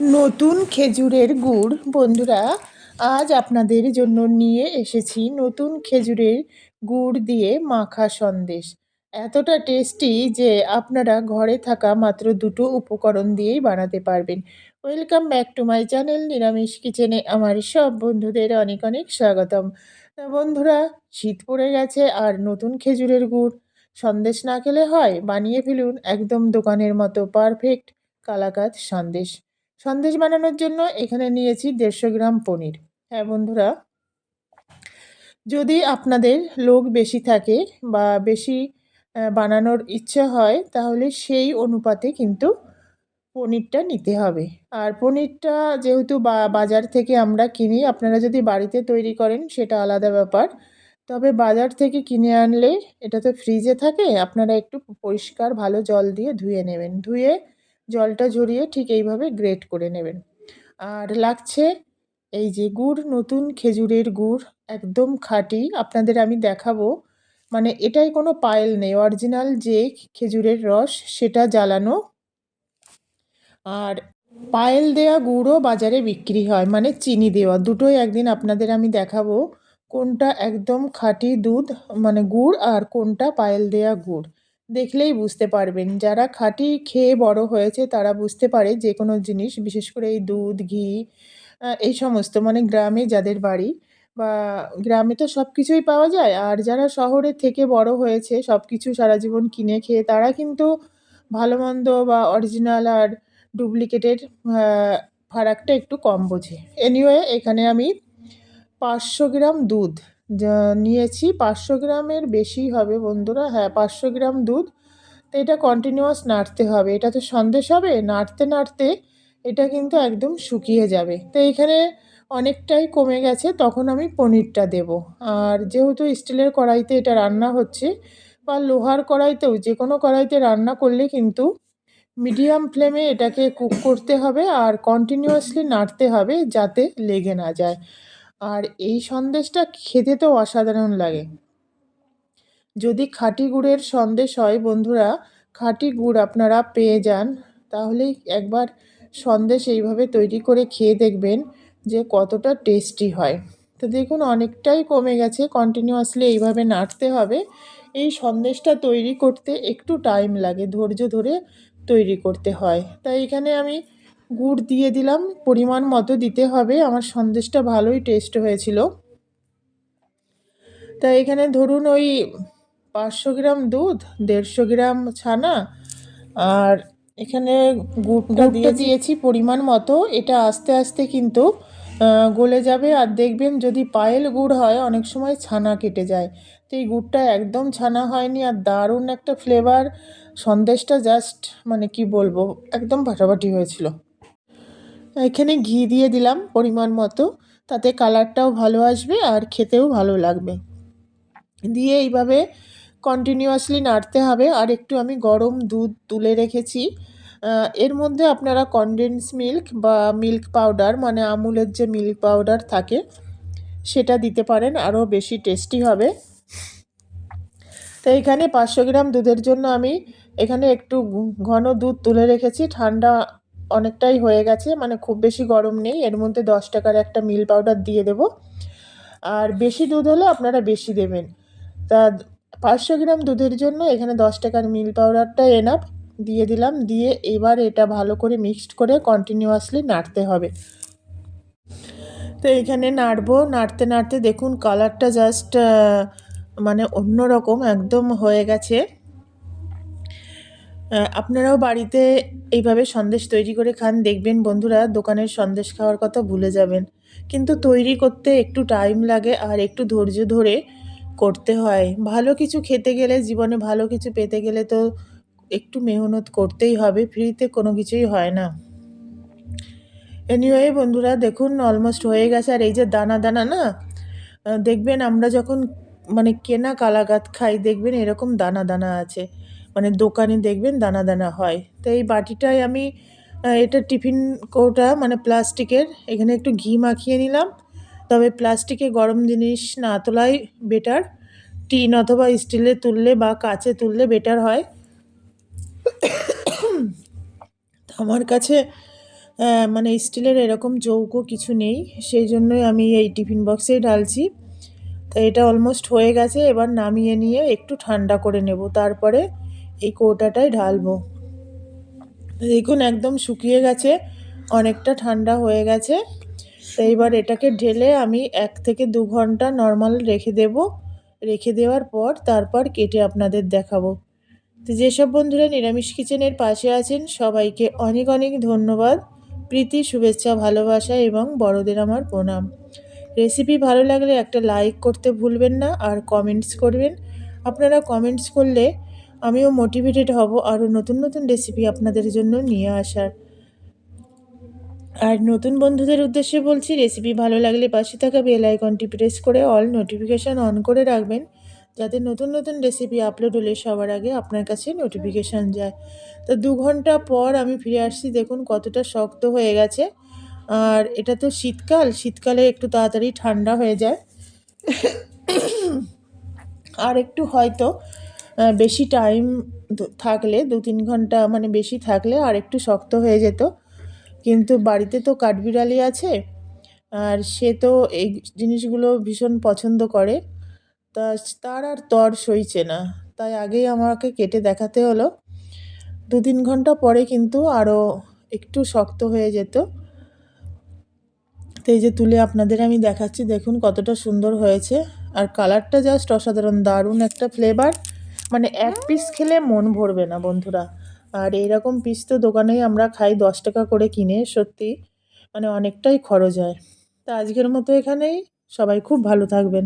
নতুন খেজুরের গুড়। বন্ধুরা, আজ আপনাদের জন্য নিয়ে এসেছি নতুন খেজুরের গুড় দিয়ে মাখা সন্দেশ। এতটা টেস্টি যে আপনারা ঘরে থাকা মাত্র দুটো উপকরণ দিয়েই বানাতে পারবেন। Welcome back to my channel নিরামিষ কিচেনে আমার সব বন্ধুদের অনেক অনেক স্বাগতম। বন্ধুরা, শীত পড়ে গেছে আর নতুন খেজুরের গুড়। সন্দেশ না খেলে হয়, বানিয়ে ফেলুন একদম দোকানের মতো পারফেক্ট কালাকাত সন্দেশ। সন্দেশ বানানোর জন্য এখানে নিয়েছি দেড়শো গ্রাম পনির। হ্যাঁ বন্ধুরা, যদি আপনাদের লোক বেশি থাকে বা বেশি বানানোর ইচ্ছে হয়, তাহলে সেই অনুপাতে কিন্তু পনিরটা নিতে হবে। আর পনিরটা যেহেতু বাজার থেকে আমরা কিনি, আপনারা যদি বাড়িতে তৈরি করেন, সেটা আলাদা ব্যাপার। তবে বাজার থেকে কিনে আনলে এটা তো ফ্রিজে থাকে, আপনারা একটু পরিষ্কার ভালো জল দিয়ে ধুয়ে নেবেন। ধুয়ে জলটা ঝরিয়ে ঠিক এইভাবে গ্রেট করে নেবেন। আর লাগছে এই যে গুড়, নতুন খেজুরের গুড়, একদম খাঁটি। আপনাদের আমি দেখাবো। মানে এটাই কোনো পায়েল নেই, অরিজিনাল যে খেজুরের রস সেটা জ্বালানো। আর পায়েল দেওয়া গুড়ও বাজারে বিক্রি হয় মানে চিনি দেওয়া। দুটোই একদিন আপনাদের আমি দেখাবো কোনটা একদম খাঁটি দুধ মানে গুড়, আর কোনটা পায়েল দেয়া গুড়। দেখলেই বুঝতে পারবেন। যারা খাঁটি খেয়ে বড় হয়েছে, তারা বুঝতে পারে যে কোনো জিনিস, বিশেষ করে এই দুধ, ঘি এই সমস্ত মানে গ্রামে যাদের বাড়ি বা গ্রামে তো সব কিছুই পাওয়া যায়, আর যারা শহরে থেকে বড় হয়েছে সব কিছু সারা জীবন কিনে খেয়ে, তারা কিন্তু ভালো মন্দ বা অরিজিনাল আর ডুপ্লিকেটের ফারাকটা একটু কম বোঝে। এনিওয়ে এখানে আমি পাঁচশো গ্রাম দুধ নিয়েছি পাঁচশো গ্রামের বেশি হবে বন্ধুরা। হ্যাঁ পাঁচশো গ্রাম দুধ, তো এটা কন্টিনিউয়াস নাড়তে হবে। এটা তো সন্দেশ হবে, নাড়তে নাড়তে এটা কিন্তু একদম শুকিয়ে যাবে। তো এখানে অনেকটাই কমে গেছে, তখন আমি পনিরটা দেব। আর যেহেতু স্টিলের কড়াইতে এটা রান্না হচ্ছে বা লোহার কড়াইতেও যে কোনো কড়াইতে রান্না করলে কিন্তু মিডিয়াম ফ্লেমে এটাকে কুক করতে হবে আর কন্টিনিউয়াসলি নাড়তে হবে যাতে লেগে না যায়। আর এই সন্দেশটা খেতে তো অসাধারণ লাগে। যদি খাঁটি গুড়ের সন্দেশ হয় বন্ধুরা, খাঁটি গুড় আপনারা পেয়ে যান। তাহলেই একবার সন্দেশ এইভাবে তৈরি করে খেয়ে দেখবেন যে কতটা টেস্টি হয়। তো দেখুন, অনেকটাই কমে গেছে কন্টিনিউয়াসলি এইভাবে নাড়তে হবে। এই সন্দেশটা তৈরি করতে একটু টাইম লাগে, ধৈর্য ধরে তৈরি করতে হয়। তাই এখানে আমি গুড় দিয়ে দিলাম পরিমাণ মতো দিতে হবে। আমার সন্দেশটা ভালোই টেস্ট হয়েছিল। তা এখানে ধরুন ওই পাঁচশো গ্রাম দুধ দেড়শো গ্রাম ছানা আর এখানে গুড়টা দিয়ে দিয়েছি পরিমাণ মতো। এটা আস্তে আস্তে কিন্তু গলে যাবে। আর দেখবেন যদি পায়েল গুড় হয় অনেক সময় ছানা কেটে যায়। তো এই গুড়টা একদম ছানা হয়নি। আর দারুণ একটা ফ্লেভার সন্দেশটা জাস্ট মানে কি বলব একদম ফাটাফাটি হয়েছিল। এখানে ঘি দিয়ে দিলাম পরিমাণ মতো। তাতে কালারটাও ভালো আসবে আর খেতেও ভালো লাগবে। দিয়ে এইভাবে কন্টিনিউয়াসলি নাড়তে হবে আর একটু আমি গরম দুধ তুলে রেখেছি। এর মধ্যে আপনারা কনডেন্স মিল্ক বা মিল্ক পাউডার মানে আমুলের যে মিল্ক পাউডার থাকে, সেটা দিতে পারেন, আরও বেশি টেস্টি হবে। তো এখানে পাঁচশো গ্রাম দুধের জন্য আমি এখানে একটু ঘন দুধ তুলে রেখেছি, ঠান্ডা অনেকটাই হয়ে গেছে মানে খুব বেশি গরম নেই, এর মধ্যে দশ টাকার একটা মিল পাউডার দিয়ে দেব। আর বেশি দুধ হলে আপনারা বেশি দেবেন। তা পাঁচশো গ্রাম দুধের জন্য এখানে দশ টাকার মিল পাউডারটা এনাফ দিয়ে দিলাম, দিয়ে এবার এটা ভালো করে মিক্সড করে কন্টিনিউয়াসলি নাড়তে হবে। তো এখানে নাড়বো, নাড়তে নাড়তে দেখুন কালারটা জাস্ট মানে অন্যরকম, একদম হয়ে গেছে। আপনারাও বাড়িতে এইভাবে সন্দেশ তৈরি করে খান। দেখবেন বন্ধুরা, দোকানের সন্দেশ খাওয়ার কথা ভুলে যাবেন। কিন্তু তৈরি করতে একটু টাইম লাগে আর একটু ধৈর্য ধরে করতে হয়। ভালো কিছু খেতে গেলে, জীবনে ভালো কিছু পেতে গেলে তো একটু মেহনত করতেই হবে ফ্রিতে কোনো কিছুই হয় না। এনিওয়ে বন্ধুরা, দেখুন অলমোস্ট হয়ে গেছে। আর এই যে দানা দানা না দেখবেন আমরা যখন মানে কেনা কালাগাত খাই, দেখবেন এরকম দানা দানা আছে। মানে দোকানে দেখবেন দানা দানা হয়। তো এই বাটিটায় আমি এটা টিফিন কৌটা মানে প্লাস্টিকের, এখানে একটু ঘি মাখিয়ে নিলাম। তবে প্লাস্টিকে গরম জিনিস না তোলাই বেটার। টিন অথবা স্টিলে তুললে বা কাচে তুললে বেটার হয়। আমার কাছে মানে স্টিলের এরকম চৌকো কিছু নেই। সেই জন্যই আমি এই টিফিন বক্সেই ঢালছি। তো এটা অলমোস্ট হয়ে গেছে। এবার নামিয়ে নিয়ে একটু ঠান্ডা করে নেব। তারপরে এই কৌটাটায় ঢালবো। দেখুন, একদম শুকিয়ে গেছে, অনেকটা ঠান্ডা হয়ে গেছে। এইবার এটাকে ঢেলে আমি এক থেকে দু ঘণ্টা নর্মাল রেখে দেব। রেখে দেওয়ার পর তারপর কেটে আপনাদের দেখাবো। তো যেসব বন্ধুরা নিরামিষ কিচেনের পাশে আছেন, সবাইকে অনেক অনেক ধন্যবাদ। প্রীতি, শুভেচ্ছা, ভালোবাসা এবং বড়দের আমার প্রণাম। রেসিপি ভালো লাগলে একটা লাইক করতে ভুলবেন না আর কমেন্টস করবেন। আপনারা কমেন্টস করলে আমিও মোটিভেটেড হব আরও নতুন নতুন রেসিপি আপনাদের জন্য নিয়ে আসার। আর নতুন বন্ধুদের উদ্দেশ্যে বলছি রেসিপি ভালো লাগলে পাশে থাকা বেল আইকনটি প্রেস করে অল নোটিফিকেশান অন করে রাখবেন, যাতে নতুন নতুন রেসিপি আপলোড হলে সবার আগে আপনার কাছে নোটিফিকেশান যায়। তো দু ঘণ্টা পর আমি ফিরে আসছি, দেখুন কতটা শক্ত হয়ে গেছে। আর এটা তো শীতকাল, শীতকালে একটু তাড়াতাড়ি ঠান্ডা হয়ে যায়। আর একটু হয়তো বেশি টাইম থাকলে, দু তিন ঘণ্টা মানে বেশি থাকলে আর একটু শক্ত হয়ে যেত। কিন্তু বাড়িতে তো কাঠবিড়ালি আছে, আর সে তো এই জিনিসগুলো ভীষণ পছন্দ করে। তা তার আর তর সইছে না। তাই আগেই আমাকে কেটে দেখাতে হলো। দু তিন ঘণ্টা পরে কিন্তু আরও একটু শক্ত হয়ে যেত। তো এই যে তুলে আপনাদের আমি দেখাচ্ছি, দেখুন কতটা সুন্দর হয়েছে। আর কালারটা জাস্ট অসাধারণ, দারুণ একটা ফ্লেভার মানে এক পিস খেলে মন ভরবে না বন্ধুরা। আর এইরকম পিস তো দোকানেই আমরা খাই, দশ টাকা করে কিনে, সত্যি। মানে অনেকটাই খরচ হয়। তা আজকের মতো এখানেই। সবাই খুব ভালো থাকবেন।